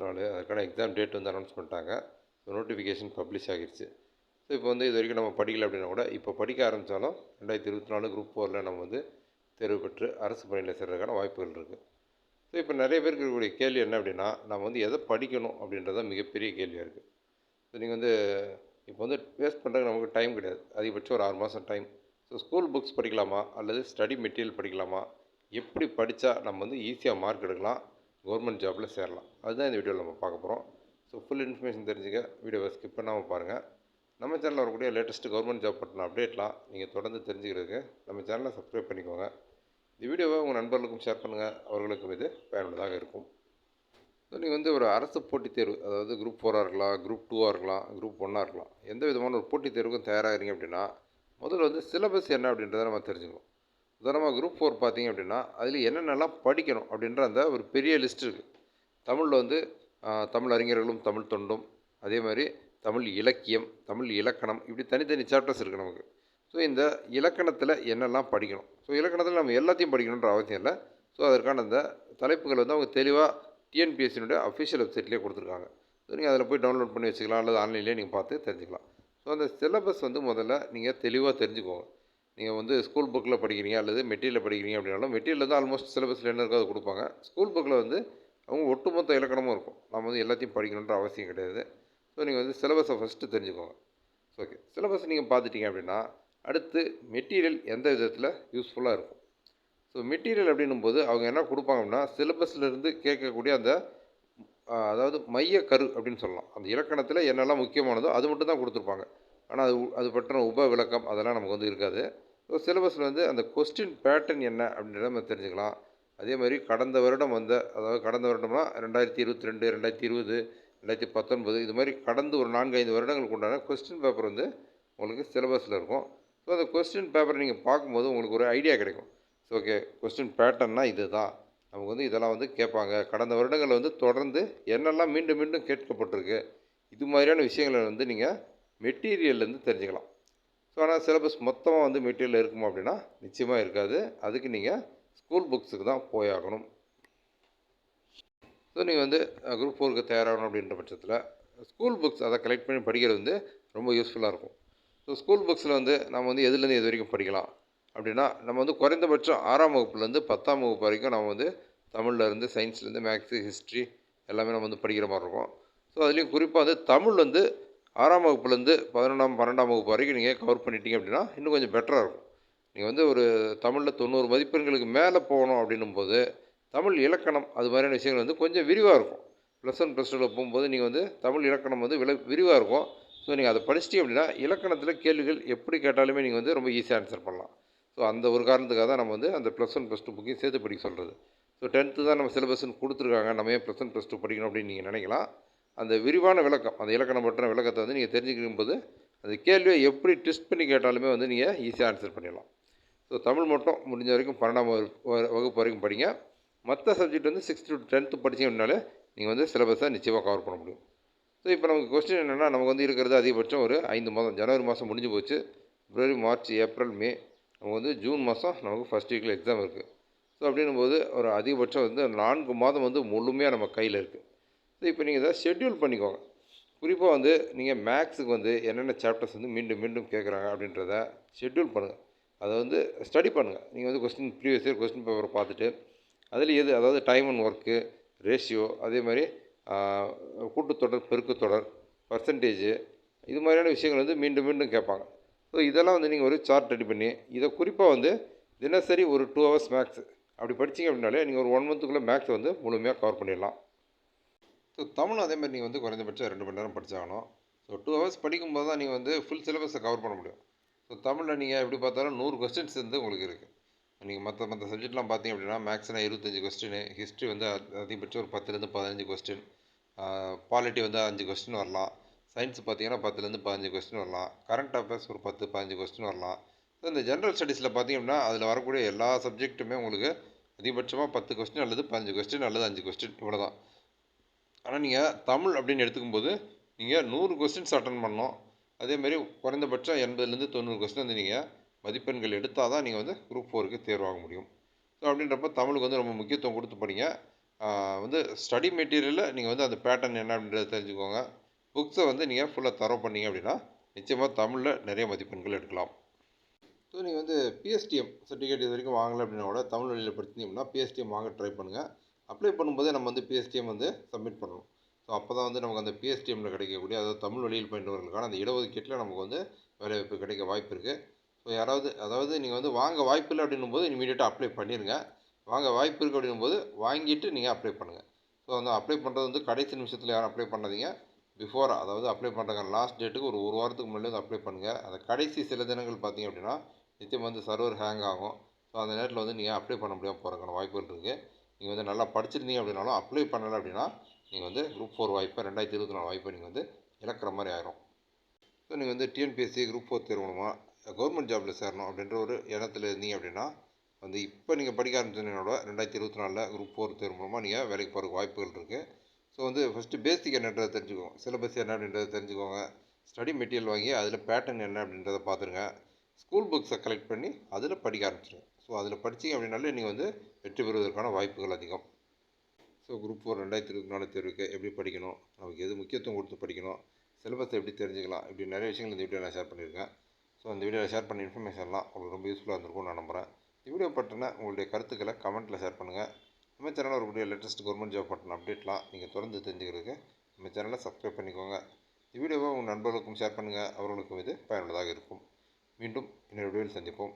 இருபத்தி நாலு அதுக்கான எக்ஸாம் டேட் வந்து அனௌன்ஸ் பண்ணிட்டாங்க. ஸோ நோட்டிஃபிகேஷன் பப்ளிஷ் ஆகிருச்சு. ஸோ இப்போ வந்து இது வரைக்கும் நம்ம படிக்கல அப்படின்னா கூட இப்போ படிக்க ஆரம்பித்தாலும் ரெண்டாயிரத்தி இருபத்தி நாலு குரூப் ஃபோரில் நம்ம வந்து தேர்வு பெற்று அரசு பணியில் சேர்றதுக்கான வாய்ப்புகள் இருக்குது ஸோ இப்போ நிறைய பேருக்கு இருக்கக்கூடிய கேள்வி என்ன அப்படின்னா நம்ம வந்து எதை படிக்கணும் அப்படின்றத மிகப்பெரிய கேள்வியாக இருக்குது ஸோ நீங்கள் வந்து இப்போ வந்து வேஸ்ட் பண்ணுறதுக்கு நமக்கு டைம் கிடையாது. அதிகபட்சம் ஒரு ஆறு மாதம் டைம் ஸோ ஸ்கூல் புக்ஸ் படிக்கலாமா? அல்லது ஸ்டடி மெட்டீரியல் படிக்கலாமா? எப்படி படித்தா நம்ம வந்து ஈஸியாக மார்க் எடுக்கலாம்? கவர்மெண்ட் ஜாப்பில் சேரலாம். அதுதான் இந்த வீடியோவில் நம்ம பார்க்க போகிறோம் ஸோ ஃபுல் இன்ஃபர்மேஷன் தெரிஞ்சுக்க வீடியோவை ஸ்கிப் பண்ணாமல் பாருங்கள் நம்ம சேனலில் வரக்கூடிய லேட்டஸ்ட்டு கவர்மெண்ட் ஜாப் பற்றின அப்டேட்லாம் நீங்கள் தொடர்ந்து தெரிஞ்சுக்கிறதுக்கு நம்ம சேனலை சப்ஸ்கிரைப் பண்ணிக்கோங்க. இந்த வீடியோவை உங்கள் நண்பர்களுக்கும் ஷேர் பண்ணுங்கள் அவர்களுக்கும் இது பயனுள்ளதாக இருக்கும். ஸோ நீங்கள் வந்து ஒரு அரசு போட்டித் தேர்வு அதாவது குரூப் ஃபோராக இருக்கலாம் குரூப் டூவாக இருக்கலாம் குரூப் ஒன்னாக இருக்கலாம் எந்த விதமான ஒரு போட்டித் தேர்வுக்கும் தயாராகிறீங்க அப்படின்னா முதல்ல வந்து சிலபஸ் என்ன அப்படின்றத நம்ம தெரிஞ்சுக்கணும். உதாரணமாக குரூப் ஃபோர் பார்த்தீங்க அப்படின்னா அதில் என்னென்னலாம் படிக்கணும் அப்படின்ற அந்த ஒரு பெரிய லிஸ்ட் இருக்குது தமிழில் வந்து தமிழ் அறிஞர்களும் தமிழ் தொண்டும் அதே மாதிரி தமிழ் இலக்கியம் தமிழ் இலக்கணம் இப்படி தனித்தனி சாப்டர்ஸ் இருக்குது நமக்கு. ஸோ இந்த இலக்கணத்தில் என்னெல்லாம் படிக்கணும்? ஸோ இலக்கணத்தில் நம்ம எல்லாத்தையும் படிக்கணுன்ற அவசியம் இல்லை. ஸோ அதற்கான அந்த தலைப்புகள் வந்து அவங்க தெளிவாக டிஎன்பிஎஸ்சினுடைய அஃபிஷியல் வெப்சைட்லேயே கொடுத்துருக்காங்க. ஸோ நீங்கள் அதில் போய் டவுன்லோட் பண்ணி வச்சுக்கலாம் அல்லது ஆன்லைன்லேயே நீங்கள் பார்த்து தெரிஞ்சுக்கலாம். ஸோ அந்த சிலபஸ் வந்து முதல்ல நீங்கள் தெளிவாக தெரிஞ்சுக்கோங்க. நீங்கள் வந்து ஸ்கூல் புக்கில் படிக்கிறீங்க அல்லது மெட்டீரியல் படிக்கிறீங்க அப்படின்னாலும் மெட்டீரியல் வந்து ஆல்மோஸ்ட் சிலபஸில் என்ன இருக்கோ அதை கொடுப்பாங்க. ஸ்கூல் புக்கில் வந்து அவங்க ஒட்டுமொத்த இலக்கணமும் இருக்கும். நம்ம வந்து எல்லாத்தையும் படிக்கணுன்ற அவசியம் கிடையாது. ஸோ நீங்கள் வந்து சிலபஸை ஃபஸ்ட்டு தெரிஞ்சுக்கோங்க. ஓகே சிலபஸ் நீங்கள் பார்த்துட்டீங்க அப்படின்னா அடுத்து மெட்டீரியல் எந்த விதத்தில் யூஸ்ஃபுல்லாக இருக்கும். ஸோ மெட்டீரியல் அப்படின்னும் போது அவங்க என்ன கொடுப்பாங்க அப்படின்னா சிலபஸ்லேருந்து கேட்கக்கூடிய அந்த அதாவது மைய கரு அப்படின்னு சொல்லலாம். அந்த இலக்கணத்தில் என்னெல்லாம் முக்கியமானதோ அது மட்டும் தான் கொடுத்துருப்பாங்க. ஆனால் அது அது பற்றின உப விளக்கம் அதெல்லாம் நமக்கு வந்து இருக்காது. ஸோ சிலபஸில் வந்து அந்த கொஸ்டின் பேட்டர்ன் என்ன அப்படின்றத நம்ம தெரிஞ்சுக்கலாம். அதே மாதிரி கடந்த வருடம் வந்த அதாவது கடந்த வருடம்னா ரெண்டாயிரத்தி இருபத்தி ரெண்டு ரெண்டாயிரத்தி இருபது ரெண்டாயிரத்தி பத்தொன்பது இது மாதிரி கடந்து ஒரு நான்கு ஐந்து வருடங்களுக்கு உண்டான கொஸ்டின் பேப்பர் வந்து உங்களுக்கு சிலபஸில் இருக்கும். ஸோ அந்த கொஸ்டின் பேப்பரை நீங்கள் பார்க்கும்போது உங்களுக்கு ஒரு ஐடியா கிடைக்கும். ஸோ ஓகே கொஸ்டின் பேட்டர்ன்னா இது தான் நமக்கு வந்து இதெல்லாம் வந்து கேட்பாங்க. கடந்த வருடங்களில் வந்து தொடர்ந்து என்னெல்லாம் மீண்டும் மீண்டும் கேட்கப்பட்டிருக்கு. இது மாதிரியான விஷயங்களை வந்து நீங்கள் மெட்டீரியல்லேருந்து தெரிஞ்சுக்கலாம். ஸோ ஆனால் சிலபஸ் மொத்தமாக வந்து மெட்டீரியல் இருக்குமா அப்படின்னா நிச்சயமாக இருக்காது. அதுக்கு நீங்கள் ஸ்கூல் புக்ஸுக்கு தான் போயாகணும் ஸோ நீங்கள் வந்து குரூப் ஃபோருக்கு தயாராகணும் அப்படின்ற பட்சத்தில் ஸ்கூல் புக்ஸ் அதை கலெக்ட் பண்ணி படிக்கிறது வந்து ரொம்ப யூஸ்ஃபுல்லாக இருக்கும். ஸோ ஸ்கூல் புக்ஸில் வந்து நம்ம வந்து எதுலேருந்து எது வரைக்கும் படிக்கலாம்? அப்படின்னா நம்ம வந்து குறைந்தபட்சம் ஆறாம் வகுப்புலேருந்து பத்தாம் வகுப்பு வரைக்கும் நம்ம வந்து தமிழ்லேருந்து சயின்ஸ்லேருந்து மேக்ஸு ஹிஸ்ட்ரி எல்லாமே நம்ம வந்து படிக்கிற மாதிரி இருக்கும். ஸோ அதுலேயும் குறிப்பாக வந்து தமிழ் வந்து ஆறாம் வகுப்புலேருந்து பதினொன்றாம் பன்னெண்டாம் வகுப்பு வரைக்கும் நீங்கள் கவர் பண்ணிட்டீங்க அப்படின்னா இன்னும் கொஞ்சம் பெட்டராக இருக்கும். நீங்கள் வந்து ஒரு தமிழில் தொண்ணூறு மதிப்பெண்களுக்கு மேலே போகணும் அப்படின்னும் போது தமிழ் இலக்கணம் அது மாதிரியான விஷயங்கள் வந்து கொஞ்சம் விரிவாக இருக்கும். ப்ளஸ் ஒன் ப்ளஸ் டூவில் போகும்போது நீங்கள் வந்து தமிழ் இலக்கணம் வந்து வில விரிவாக இருக்கும். ஸோ நீங்கள் அதை படிச்சிட்டிங்க அப்படின்னா இலக்கணத்தில் கேள்விகள் எப்படி கேட்டாலுமே நீங்கள் வந்து ரொம்ப ஈஸியாக ஆன்சர் பண்ணலாம். ஸோ அந்த ஒரு காரணத்துக்காக தான் நம்ம வந்து அந்த ப்ளஸ் ஒன் ப்ளஸ் டூ புக்கையும் சேர்த்து படிக்க சொல்கிறது ஸோ டென்த்து தான் நம்ம சிலபஸ்ன்னு கொடுத்துருக்காங்க. நம்ம ஏன் ப்ளஸ் ஒன் ப்ளஸ் டூ படிக்கணும் அப்படின்னு நீங்கள் நினைக்கலாம். அந்த விரிவான விளக்கம் அந்த இலக்கணம் பற்றின விளக்கத்தை வந்து நீங்கள் தெரிஞ்சுக்கும் போது அந்த கேள்வியை எப்படி டெஸ்ட் பண்ணி கேட்டாலுமே வந்து நீங்கள் ஈஸியாக ஆன்சர் பண்ணிடலாம். ஸோ தமிழ் மட்டும் முடிஞ்ச வரைக்கும் பன்னெண்டாம் வகுப்பு வரைக்கும் படிங்க. மற்ற சப்ஜெக்ட் வந்து சிக்ஸ்த் டு டென்த்து படித்தீங்க அப்படின்னாலே நீங்கள் வந்து சிலபஸை நிச்சயமாக கவர் பண்ண முடியும். ஸோ இப்போ நமக்கு கொஸ்டின் என்னென்னா நமக்கு வந்து இருக்கிறது அதிகபட்சம் ஒரு ஐந்து மாதம் ஜனவரி மாதம் முடிஞ்சு போச்சு. பிப்ரவரி மார்ச் ஏப்ரல் மே நமக்கு வந்து ஜூன் மாதம் நமக்கு ஃபஸ்ட் வீக்கில் எக்ஸாம் இருக்குது ஸோ அப்படின்னும் போது ஒரு அதிகபட்சம் வந்து நான்கு மாதம் வந்து முழுமையாக நம்ம கையில் இருக்குது இப்போ நீங்கள் இதை ஷெட்யூல் பண்ணிக்கோங்க. குறிப்பாக வந்து நீங்கள் மேக்ஸுக்கு வந்து என்னென்ன சாப்டர்ஸ் வந்து மீண்டும் மீண்டும் கேட்குறாங்க அப்படின்றத ஷெட்யூல் பண்ணுங்கள் அதை வந்து ஸ்டடி பண்ணுங்கள் நீங்கள் வந்து கொஸ்டின் ப்ரீவியஸ் இயர் கொஸ்டின் பேப்பரை பார்த்துட்டு அதில் எது அதாவது டைம் அண்ட் ஒர்க்கு ரேஷியோ அதே மாதிரி கூட்டுத்தொடர் பெருக்குத்தொடர் பர்சன்டேஜு இது மாதிரியான விஷயங்கள் வந்து மீண்டும் மீண்டும் கேட்பாங்க. ஸோ இதெல்லாம் வந்து நீங்கள் ஒரு சார்ட் ரெடி பண்ணி இதை குறிப்பாக வந்து தினசரி ஒரு டூ ஹவர்ஸ் மேக்ஸ் அப்படி படித்தீங்க அப்படின்னாலே நீங்கள் ஒரு ஒன் மந்த்துக்குள்ளே மேக்ஸை வந்து முழுமையாக கவர் பண்ணிடலாம். ஸோ தமிழும் அதேமாதிரி நீங்கள் வந்து குறைந்தபட்சம் ரெண்டு மணி நேரம் படித்தாகணும் ஸோ டூ ஹவர்ஸ் படிக்கும்போது தான் நீங்கள் வந்து ஃபுல் சிலபஸை கவர் பண்ண முடியும். ஸோ தமிழில் நீங்கள் எப்படி பார்த்தாலும் நூறு கொஸ்டின்ஸ் வந்து உங்களுக்கு இருக்குது நீங்கள் மற்ற மற்ற சப்ஜெக்ட்லாம் பார்த்தீங்க அப்படின்னா மேக்ஸ்னால் இருபத்தஞ்சி கொஸ்டின் ஹிஸ்ட்ரி வந்து அதிகபட்சம் ஒரு பத்துலேருந்து பதினஞ்சு கொஸ்டின் பாலிட்டி வந்து அஞ்சு கொஸ்டின் வரலாம். சயின்ஸ் பார்த்தீங்கன்னா பத்துலேருந்து பதினஞ்சு கொஸ்டின் வரலாம். கரண்ட் அஃபேர்ஸ் ஒரு பத்து பதினஞ்சு கொஸ்டின் வரலாம். ஸோ இந்த ஜென்ரல் ஸ்டடீஸில் பார்த்தீங்க அப்படின்னா அதில் வரக்கூடிய எல்லா சப்ஜெக்ட்டுமே உங்களுக்கு அதிகபட்சமாக பத்து கொஸ்டின் அல்லது பதினஞ்சு கொஸ்டின் அல்லது அஞ்சு கொஸ்டின் இவ்வளோ தான் ஆனால் நீங்கள் தமிழ் அப்படின்னு எடுத்துக்கும்போது நீங்கள் நூறு கொஸ்டின்ஸ் அட்டன் பண்ணோம் அதேமாரி குறைந்தபட்சம் எண்பதுலேருந்து தொண்ணூறு கொஸ்டின் வந்து நீங்கள் மதிப்பெண்கள் எடுத்தால் தான் நீங்கள் வந்து குரூப் ஃபோருக்கு தேர்வாக முடியும். ஸோ அப்படின்றப்ப தமிழுக்கு வந்து ரொம்ப முக்கியத்துவம் கொடுத்து படிங்க. வந்து ஸ்டடி மெட்டீரியலில் நீங்கள் வந்து அந்த பேட்டர்ன் என்ன அப்படின்றத தெரிஞ்சுக்கோங்க. புக்ஸை வந்து நீங்கள் ஃபுல்லாக தரோ பண்ணீங்க அப்படின்னா நிச்சயமாக தமிழில் நிறைய மதிப்பெண்கள் எடுக்கலாம். ஸோ நீங்கள் வந்து பிஎஸ்டிஎம் சர்டிஃபிகேட் இது வரைக்கும் வாங்கலை அப்படின்னா கூட தமிழ் வழியில் படிச்சிருந்தீங்கன்னா பிஎஸ்டிஎம் வாங்க ட்ரை பண்ணுங்கள் அப்ளை பண்ணும்போதே நம்ம வந்து பிஎஸ்டிஎம் வந்து சப்மிட் பண்ணணும். ஸோ அப்போ தான் வந்து நமக்கு அந்த பிஎஸ்டிஎம்மில் கிடைக்கக்கூடிய அதாவது தமிழ் வழியில் பயின்றவர்களுக்கான அந்த இடஒதுக்கீட்டில் நமக்கு வந்து வேலைவாய்ப்பு கிடைக்க வாய்ப்பு இருக்குது ஸோ யாராவது அதாவது நீங்கள் வந்து வாங்க வாய்ப்பு இல்லை அப்படின்னும் போது இமீடியட்டாக அப்ளை பண்ணிடுங்க வாங்க வாய்ப்பு இருக்குது அப்படின்னும் போது வாங்கிட்டு நீங்கள் அப்ளை பண்ணுங்கள் ஸோ அந்த அப்ளை பண்ணுறது வந்து கடைசி நிமிஷத்தில் யாரும் அப்ளை பண்ணாதீங்க. பிஃபோர் அதாவது அப்ளை பண்ணுறாங்க லாஸ்ட் டேட்டுக்கு ஒரு ஒரு வாரத்துக்கு முன்னாடி வந்து அப்ளை பண்ணுங்கள் அந்த கடைசி சில தினங்கள் பார்த்தீங்க அப்படின்னா நிச்சயம் வந்து சர்வர் ஹேங் ஆகும். ஸோ அந்த நேரத்தில் வந்து நீங்கள் அப்ளை பண்ண முடியாமல் போகிறக்கான வாய்ப்புகள் இருக்குது நீங்கள் வந்து நல்லா படிச்சிருந்தீங்க அப்படின்னாலும் அப்ளை பண்ணலை அப்படின்னா நீங்கள் வந்து குரூப் ஃபோர் வாய்ப்பை ரெண்டாயிரத்தி இருபத்தி நாலு வாய்ப்பை நீங்கள் வந்து இழக்கிற மாதிரி ஆயிரும். ஸோ நீங்கள் வந்து டிஎன்பிஎஸ்சி குரூப் ஃபோர் தேர்வுமா கவர்மெண்ட் ஜாபில் சேரணும் அப்படின்ற ஒரு இடத்துல இருந்தீங்க அப்படின்னா வந்து இப்போ நீங்கள் படிக்க ஆரம்பிச்சதுனோட ரெண்டாயிரத்தி இருபத்தி நாலில் குரூப் ஃபோர் தேர்வு மூலமாக நீங்கள் வேலைக்கு போகிறதுக்கு வாய்ப்புகள் இருக்குது ஸோ வந்து ஃபஸ்ட்டு பேசிக் என்னன்றதை தெரிஞ்சுக்கோங்க. சிலபஸ் என்ன அப்படின்றத தெரிஞ்சுக்கோங்க. ஸ்டடி மெட்டீரியல் வாங்கி அதில் பேட்டர்ன் என்ன அப்படின்றத பார்த்துருங்க. ஸ்கூல் புக்ஸை கலெக்ட் பண்ணி அதில் படிக்க ஆரம்பிச்சிடுங்க ஸோ அதில் படித்தீங்க அப்படின்னாலே நீங்கள் வந்து வெற்றி பெறுவதற்கான வாய்ப்புகள் அதிகம். ஸோ குரூப் ஃபோர் ரெண்டாயிரத்தி இருபத்தி நாலு தேர்வுக்கு எப்படி படிக்கணும்? நமக்கு எது முக்கியத்துவம் கொடுத்து படிக்கணும்? சிலபஸை எப்படி தெரிஞ்சுக்கலாம்? இப்படி நிறைய விஷயங்கள் இந்த வீடியோ நான் ஷேர் பண்ணியிருக்கேன். ஸோ அந்த வீடியோவில் ஷேர் பண்ண இன்ஃபர்மேஷன்லாம் உங்களுக்கு ரொம்ப யூஸ்ஃபுல்லாக இருந்திருக்கும் நான் நம்புகிறேன் இந்த வீடியோ பற்றின உங்களுடைய கருத்துக்களை கமெண்ட்டில் ஷேர் பண்ணுங்கள் நம்ம சேனலில் இருக்கக்கூடிய லேட்டஸ்ட் கவர்மெண்ட் ஜாப் பற்றின அப்டேட்லாம் நீங்கள் தொடர்ந்து தெரிஞ்சுக்கிறதுக்கு நம்ம சேனலை சப்ஸ்கிரைப் பண்ணிக்கோங்க. இந்த வீடியோவை உங்கள் நண்பர்களுக்கும் ஷேர் பண்ணுங்கள் அவர்களுக்கும் இது பயனுள்ளதாக இருக்கும். மீண்டும் இன்னொரு வீடியோவில் சந்திப்போம்.